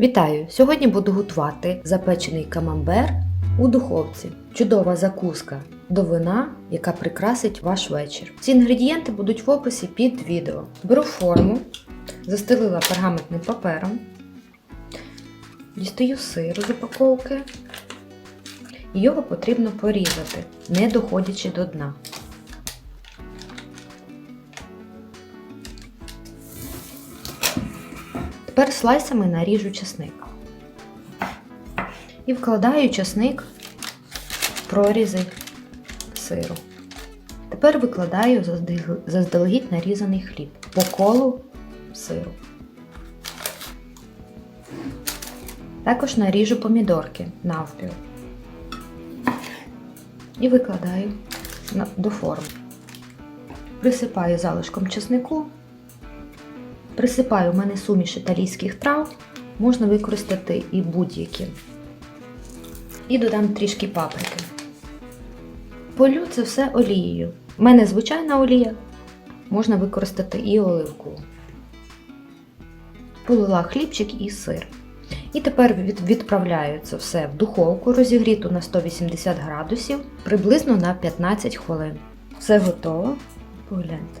Вітаю! Сьогодні буду готувати запечений камамбер у духовці. Чудова закуска до вина, яка прикрасить ваш вечір. Ці інгредієнти будуть в описі під відео. Беру форму, застелила пергаментним папером, дістаю сир з упаковки. Його потрібно порізати, не доходячи до дна. Тепер слайсами наріжу часник. І вкладаю часник в прорізи сиру. Тепер викладаю заздалегідь нарізаний хліб по колу сиру. Також наріжу помідорки навпіл. І викладаю до форми. Присипаю залишком чеснику Присипаю в мене суміш італійських трав, можна використати і будь-які. І додам трішки паприки. Полю це все олією. У мене звичайна олія, можна використати і оливкову. Полила хлібчик і сир. І тепер відправляю це все в духовку, розігріту на 180 градусів приблизно на 15 хвилин. Все готово. Погляньте.